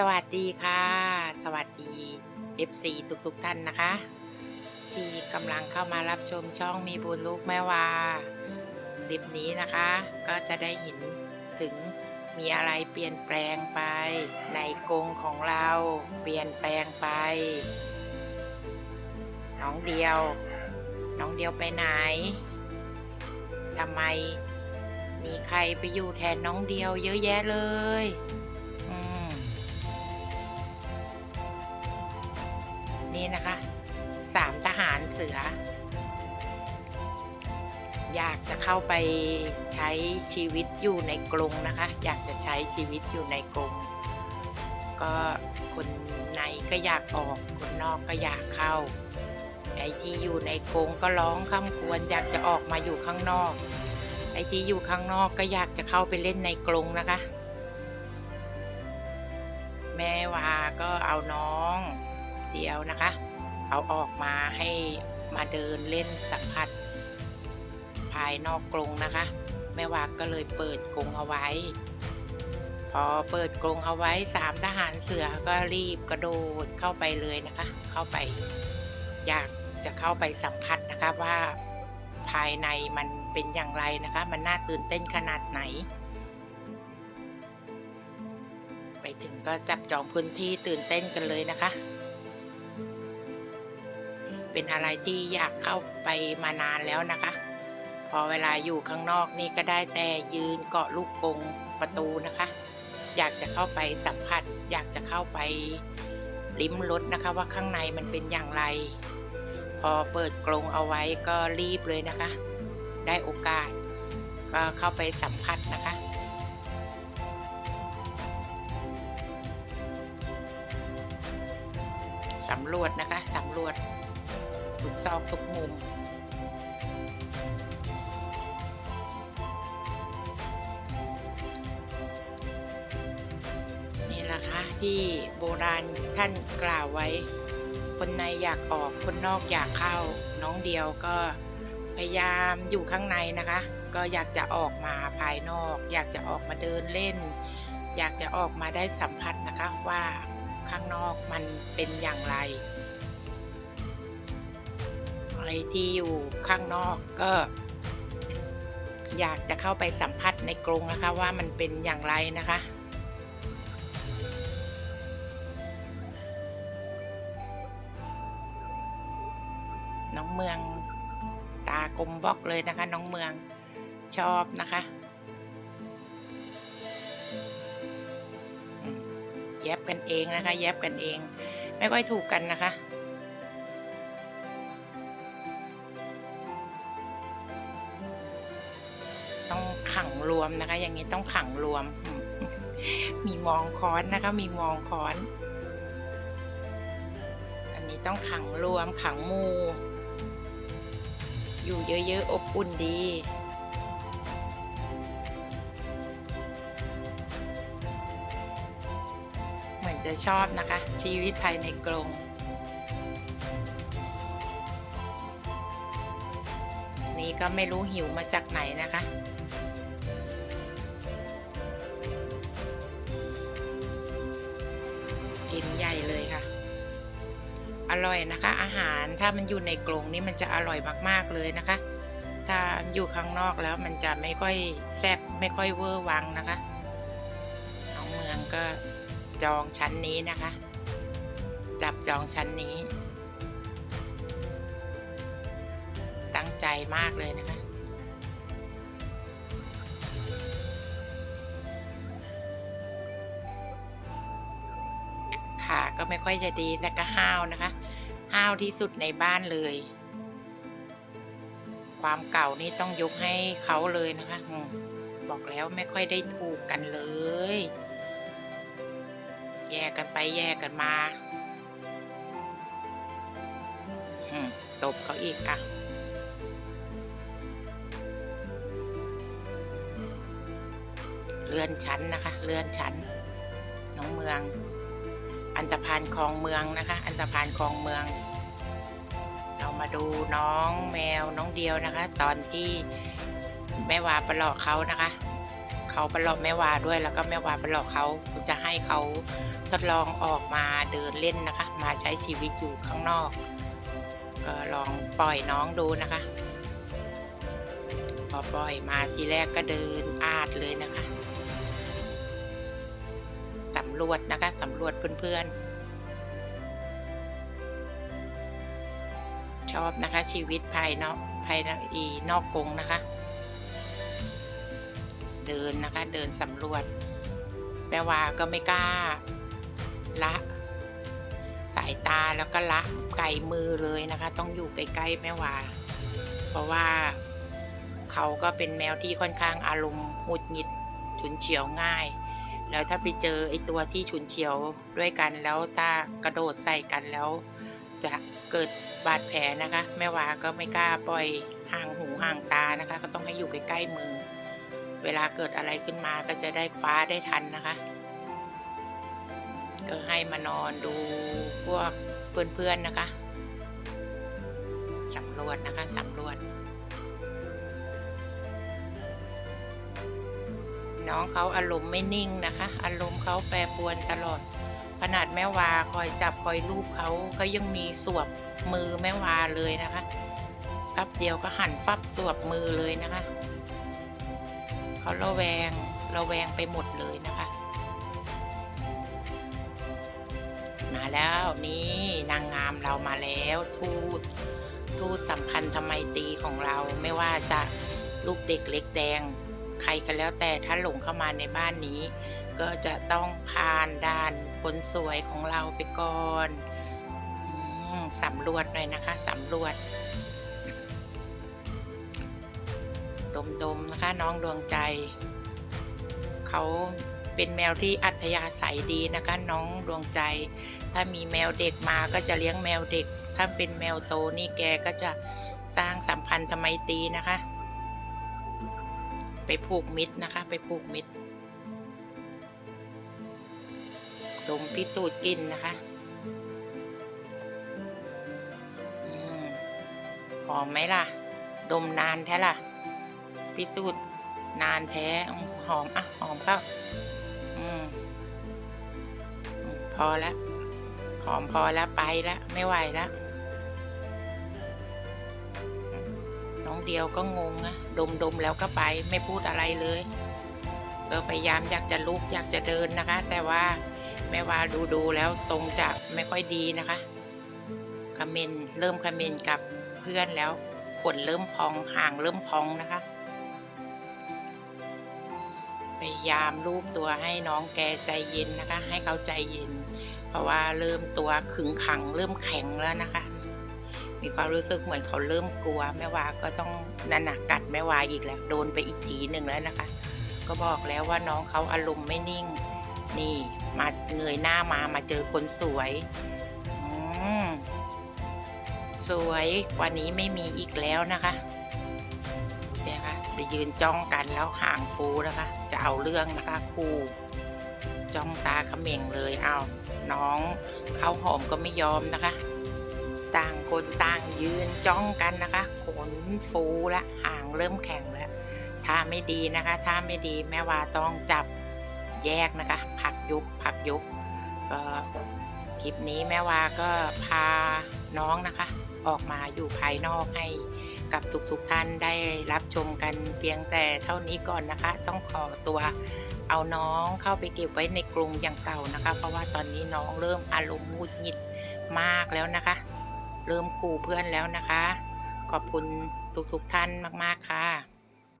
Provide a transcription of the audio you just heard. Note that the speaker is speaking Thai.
สวัสดีค่ะ สวัสดี FC ทุกๆท่านนะคะ ที่กำลังเข้ามารับชมช่องมีบุญลูกแม่วาคลิปนี้นะคะ ก็จะได้เห็นถึงมีอะไรเปลี่ยนแปลงไป ในกรงของเราเปลี่ยนแปลงไปน้องเดียว น้องเดียวไปไหนทำไมมีใครไปอยู่แทนน้องเดียวเยอะแยะเลย นี่นะคะสามทหารเสือ อยากจะเข้าไปใช้ชีวิตอยู่ในกรงนะคะ อยากจะใช้ชีวิตอยู่ในกรงก็คนในก็อยากออกคนนอกก็อยากเข้า ไอ้ที่อยู่ในกรงก็ร้องคำควรอยากจะออกมาอยู่ข้างนอก ไอ้ที่อยู่ข้างนอกก็อยากจะเข้าไปเล่นในกรงนะคะ แม่วาก็เอาน้อง เดียวนะคะ เอาออกมาให้มาเดินเล่นสัมผัส ภายนอกกรงนะคะ แม่วาก็เลยเปิดกรงเอาไว้ พอเปิดกรงเอาไว้สามทหารเสือก็รีบกระโดดเข้าไปเลยนะคะ เข้าไปอยากจะเข้าไปสัมผัสนะคะว่าภายในมันเป็นอย่างไรนะคะ มันน่าตื่นเต้นขนาดไหน ไปถึงก็จับจองพื้นที่ตื่นเต้นกันเลยนะคะ เป็นอะไรที่อยากเข้าไปมานานแล้วนะคะ พอเวลาอยู่ข้างนอกนี่ก็ได้แต่ยืนเกาะลูกกรงประตูนะคะ อยากจะเข้าไปสัมผัส อยากจะเข้าไปลิ้มรสนะคะ ว่าข้างในมันเป็นอย่างไร พอเปิดกรงเอาไว้ก็รีบเลยนะคะ ได้โอกาส ก็เข้าไปสัมผัสนะคะสำรวจนะคะสำรวจ ทุกซอกทุกมุม นี่แหละค่ะที่โบราณท่านกล่าวไว้ คนในอยากออกคนนอกอยากเข้า น้องเดียวก็พยายามอยู่ข้างในนะคะ ก็อยากจะออกมาภายนอก อยากจะออกมาเดินเล่น อยากจะออกมาได้สัมผัสนะคะว่าข้างนอกมันเป็นอย่างไร อะไรที่อยู่ข้างนอกก็ อยากจะเข้าไปสัมผัสในกรงนะคะ ว่ามันเป็นอย่างไรนะคะน้องเมืองตากลมบล็อกเลยนะคะ น้องเมืองชอบนะคะแยบกันเองนะคะ แยบกันเอง ไม่ค่อยถูกกันนะคะ ต้องขังรวมนะคะ อย่างนี้ต้องขังรวม มีมองค้อนนะคะ มีมองค้อน อันนี้ต้องขังรวมขังมู อยู่เยอะๆอบอุ่นดีเหมือนจะชอบนะคะ ชีวิตภายในกรงนี่ก็ไม่รู้หิวมาจากไหนนะคะ เลยค่ะ อร่อยนะคะ อาหารถ้ามันอยู่ในกรงนี่มันจะอร่อยมากๆเลยนะคะ ถ้าอยู่ข้างนอกแล้วมันจะไม่ค่อยแซ่บไม่ค่อยเวอร์วังนะคะน้องเมืองก็จองชั้นนี้นะคะ จับจองชั้นนี้ ตั้งใจมากเลยนะคะ ก็ไม่ค่อยจะดีแต่ก็ห้าวนะคะ ห้าวที่สุดในบ้านเลย ความเก่านี่ต้องยกให้เขาเลยนะคะบอกแล้วไม่ค่อยได้ถูกกันเลย แยกกันไปแยกกันมาตบเขาอีกอะเลื่อนชั้นนะคะ เลื่อนชั้น น้องเมือง นตพานคลองเมืองนะคะ อันตพานคลองเมือง เรามาดูน้องแมวน้องเดียวนะคะ ตอนที่แม่วาประหลอกเขานะคะเขเขาไปหลอกแม่วาด้วยแล้วก็แม่วาไปหลอกเขาจะให้เขาทดลองออกมาเดินเล่นนะคะ มาใช้ชีวิตอยู่ข้างนอก ก็ลองปล่อยน้องดูนะคะ พอปล่อยมาทีแรกก็เดินอาดเลยนะคะำรวจนะคะสำรวจเพื่อนๆ ชอบนะคะชีวิตภายนอกภายในอีนอกกรงนะคะ เดินนะคะเดินสำรวจแม่วาก็ไม่กล้าละ สายตาแล้วก็ละไกลมือเลยนะคะ ต้องอยู่ใกล้ๆแม่วา เพราะว่าเขาก็เป็นแมวที่ค่อนข้างอารมณ์หงุดหงิดฉุนเฉียวง่าย แล้วถ้าไปเจอไอ้ตัวที่ฉุนเฉียวด้วยกันแล้วถ้ากระโดดใส่กันแล้ว จะเกิดบาดแผลนะคะ แม่วาก็ไม่กล้าปล่อยห่างหูห่างตานะคะ ก็ต้องให้อยู่ใกล้ๆมือ เวลาเกิดอะไรขึ้นมาก็จะได้คว้าได้ทันนะคะ ก็ให้มานอนดูพวกเพื่อนๆนะคะสำรวจนะคะสำรวจ น้องเขาอารมณ์ไม่นิ่งนะคะ อารมณ์เขาแปรปรวนตลอด ขนาดแม่วาคอยจับคอยลูบเขาเขายังมีสวบมือแม่วาเลยนะคะแป๊บเดียวก็หันฟับสวบมือเลยนะคะ เขาระแวงระแวงไปหมดเลยนะคะ มาแล้วนี่นางงามเรามาแล้วทูตทูตสัมพันธไมตีของเราไม่ว่าจะลูกเด็กเล็กแดง ใครก็แล้วแต่ถ้าหลงเข้ามาในบ้านนี้ ก็จะต้องผ่านด่านคนสวยของเราไปก่อนอสำรวจหน่อยนะคะสำรวจ ดมๆนะคะน้องดวงใจ เขาเป็นแมวที่อัธยาศัยดีนะคะ น้องดวงใจ ถ้ามีแมวเด็กมาก็จะเลี้ยงแมวเด็ก ถ้าเป็นแมวโตนี่แกก็จะสร้างสัมพันธ์ทำไมตีนะคะ ไปผูกมิตรนะคะ ไปผูกมิตรดมพิสูจน์กินนะคะอหอมไหมล่ะ ดมนานแท้ล่ะ พิสูจน์นานแท้หอมอะหอมเข้าอืมอืมพอแล้วหอมพอแล้วไปแล้วไม่ไหวแล้ว องเดียวก็งงอะดมดมแล้วก็ไปไม่พูดอะไรเลยก็พยายามอยากจะลุกอยากจะเดินนะคะ แต่ว่าแม่ว่าดูดูแล้วทรงจะไม่ค่อยดีนะคะคอมเมนเริ่มคอมเมนกับเพื่อนแล้วขนเริ่มพองห่างเริ่มพองนะคะ พยายามรูปตัวให้น้องแกใจเย็นนะคะ ให้เขาใจเย็น เพราะว่าเริ่มตัวขึงขังเริ่มแข็งแล้วนะคะ มีความรู้สึกเหมือนเขาเริ่มกลัวแม่วาก็ต้องนันหนะกัดแม่วาอีกแล้วโดนไปอีกทีหนึ่งแล้วนะคะ ก็บอกแล้วว่าน้องเขาอารมณ์ไม่นิ่ง นี่มาเงยหน้ามามาเจอคนสวยอืมสวยกว่านี้ไม่มีอีกแล้วนะคะเนี่ยค่ะไปยืนจ้องกันแล้วห่างฟูนะคะ จะเอาเรื่องนะคะคูจ้องตาเขม่งเลยเอาน้องเขาหอมก็ไม่ยอมนะคะ ต่างคนต่างยืนจ้องกันนะคะ ขนฟูละห่างเริ่มแข็งแล้วถ้าไม่ดีนะคะ ถ้าไม่ดีแม่ว่าต้องจับแยกนะคะ พักยุบพักยุบก็คลิปนี้แม่ว่าก็พาน้องนะคะ ออกมาอยู่ภายนอกให้กับทุกๆทท่านได้รับชมกันเพียงแต่เท่านี้ก่อนนะคะ ต้องขอตัวเอาน้องเข้าไปเก็บไว้ในกรงอย่างเก่านะคะ เพราะว่าตอนนี้น้องเริ่มอารมณ์หงุดหงิดมากแล้วนะคะ เริ่มคู่เพื่อนแล้วนะคะ ขอบคุณทุกๆทท่านมาก ๆ ค่ะ